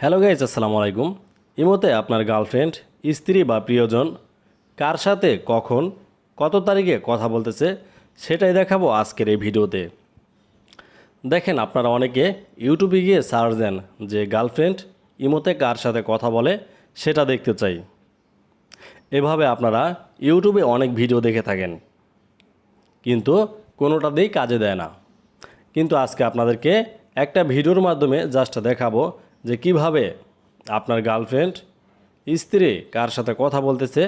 Hello guys, আসসালামু আলাইকুম। ইমোতে আপনার গার্লফ্রেন্ড, স্ত্রী বা প্রিয়জন কার সাথে, কখন, কত তারিখে কথা বলতেছে সেটাই দেখাবো আজকের এই ভিডিওতে। দেখেন, আপনারা অনেকে ইউটিউবে গিয়ে সার্চ দেন যে গার্লফ্রেন্ড ইমোতে কার সাথে কথা বলে, সেটা দেখতে চাই। এভাবে আপনারা ইউটিউবে অনেক ভিডিও দেখে থাকেন। কিন্তু কোনোটাতেই কাজে দেয় না। কিন্তু আজকে আপনাদেরকে একটা ভিডিওর মাধ্যমে জাস্ট দেখাবো যে কীভাবে আপনার গার্লফ্রেন্ড স্ত্রী কার সাথে কথা বলতেছে,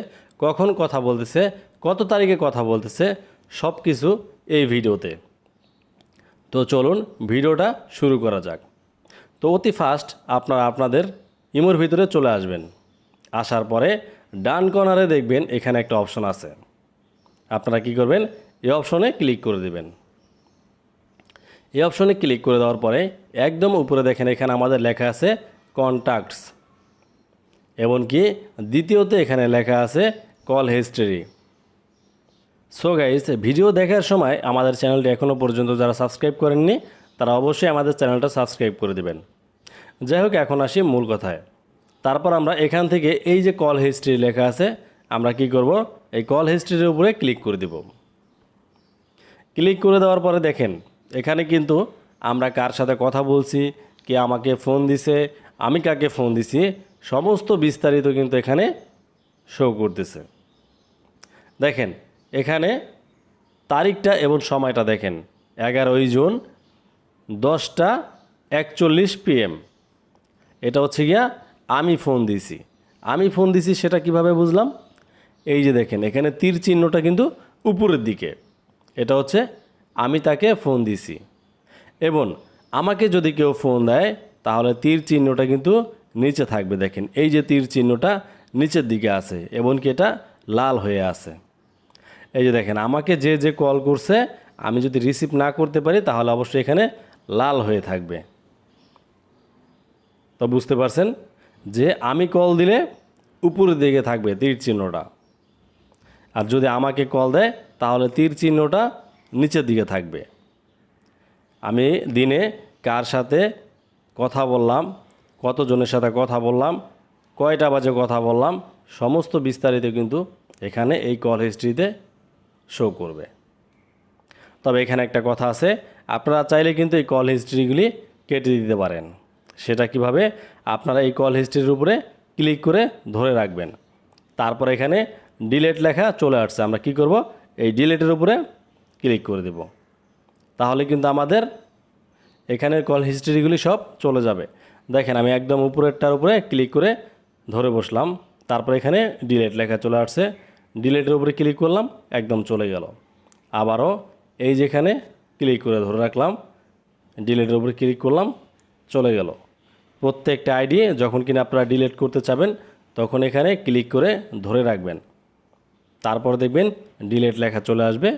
কখন কথা বলতেছে, কত তারিখে কথা বলতেছে সব কিছু এই ভিডিওতে। তো চলুন ভিডিওটা শুরু করা যাক। তো অতি ফাস্ট আপনারা আপনাদের ইমোর ভিতরে চলে আসবেন। আসার পরে ডান কর্নারে দেখবেন এখানে একটা অপশন আছে। আপনারা কি করবেন, এই অপশনে ক্লিক করে দেবেন। এই অপশনে ক্লিক করে দেওয়ার পরে একদম উপরে দেখেন এখানে আমাদের লেখা আছে কন্ট্যাক্টস এমনকি দ্বিতীয়তে এখানে লেখা আছে call history so guys video দেখার সময় আমাদের চ্যানেলটি এখনও পর্যন্ত যারা সাবস্ক্রাইব করেননি, তারা অবশ্যই আমাদের চ্যানেলটা সাবস্ক্রাইব করে দেবেন। যাই হোক, এখন আসি মূল কথায়। তারপর আমরা এখান থেকে এই যে কল হিস্ট্রি লেখা আছে, আমরা কি করব? এই কল হিস্ট্রির উপরে ক্লিক করে দেব। ক্লিক করে দেওয়ার পরে দেখেন এখানে কিন্তু আমরা কার সাথে কথা বলছি, কে আমাকে ফোন দিছে, আমি কাকে ফোন দিছি, সমস্ত বিস্তারিত কিন্তু এখানে শো করতেছে। দেখেন, এখানে তারিখটা এবং সময়টা দেখেন, এগারোই জুন দশটা একচল্লিশ পিএম। এটা হচ্ছে গিয়া আমি ফোন দিছি। আমি ফোন দিছি সেটা কীভাবে বুঝলাম? এই যে দেখেন, এখানে তীর চিহ্নটা কিন্তু উপরের দিকে। এটা হচ্ছে আমি তাকে ফোন দিছি। এবং আমাকে যদি কেউ ফোন দেয়, তাহলে তীর চিহ্নটা কিন্তু নিচে থাকবে দেখেন। এই যে তীর চিহ্নটা নিচের দিকে আছে, এবং কি এটা লাল হয়ে আছে। এই যে দেখেন, আমাকে যে যে কল করছে, আমি যদি রিসিভ না করতে পারি, তাহলে অবশ্যই এখানে লাল হয়ে থাকবে। তো বুঝতে পারছেন? যে আমি কল দিলে উপরের দিকে থাকবে তীর চিহ্নটা। আর যদি আমাকে কল দেয়, তাহলে তীর চিহ্নটা নিচের দিকে থাকবে। আমি দিনে কার সাথে কথা বললাম, কতজনের সাথে কথা বললাম, কয়টা বাজে কথা বললাম, সমস্ত বিস্তারিত কিন্তু এখানে এই কল হিস্ট্রিতে শো করবে। তবে এখানে একটা কথা আছে, আপনারা চাইলে কিন্তু এই কল হিস্ট্রিগুলি কেটে দিতে পারেন। সেটা কীভাবে? আপনারা এই কল হিস্ট্রির উপরে ক্লিক করে ধরে রাখবেন। তারপর এখানে ডিলেট লেখা চলে আসছে। আমরা কি করব? এই ডিলেটের উপরে ক্লিক করে দেব। তাহলে কিন্তু আমাদের এখানের কল হিস্ট্রিগুলি সব চলে যাবে। দেখেন আমি একদম উপরেরটার উপরে ক্লিক করে ধরে বসলাম। তারপর এখানে ডিলেট লেখা চলে আসছে। ডিলেটের উপরে ক্লিক করলাম, একদম চলে গেল। আবারও এই যেখানে ক্লিক করে ধরে রাখলাম ডিলেটের উপরে ক্লিক করলাম, চলে গেল। প্রত্যেকটা আইডি যখন কিনা আপনারা ডিলেট করতে চাবেন, তখন এখানে ক্লিক করে ধরে রাখবেন। তারপর দেখবেন ডিলেট লেখা চলে আসবে।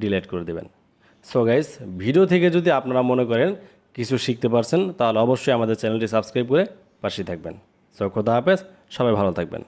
ডিলেট করে দেবেন। সো গাইস ভিডিও থেকে যদি আপনারা মনে করেন কিছু শিখতে পারছেন, তাহলে অবশ্যই আমাদের চ্যানেলটি সাবস্ক্রাইব করে পাশে থাকবেন। সো খোদা হাফেজ, সবাই ভালো থাকবেন।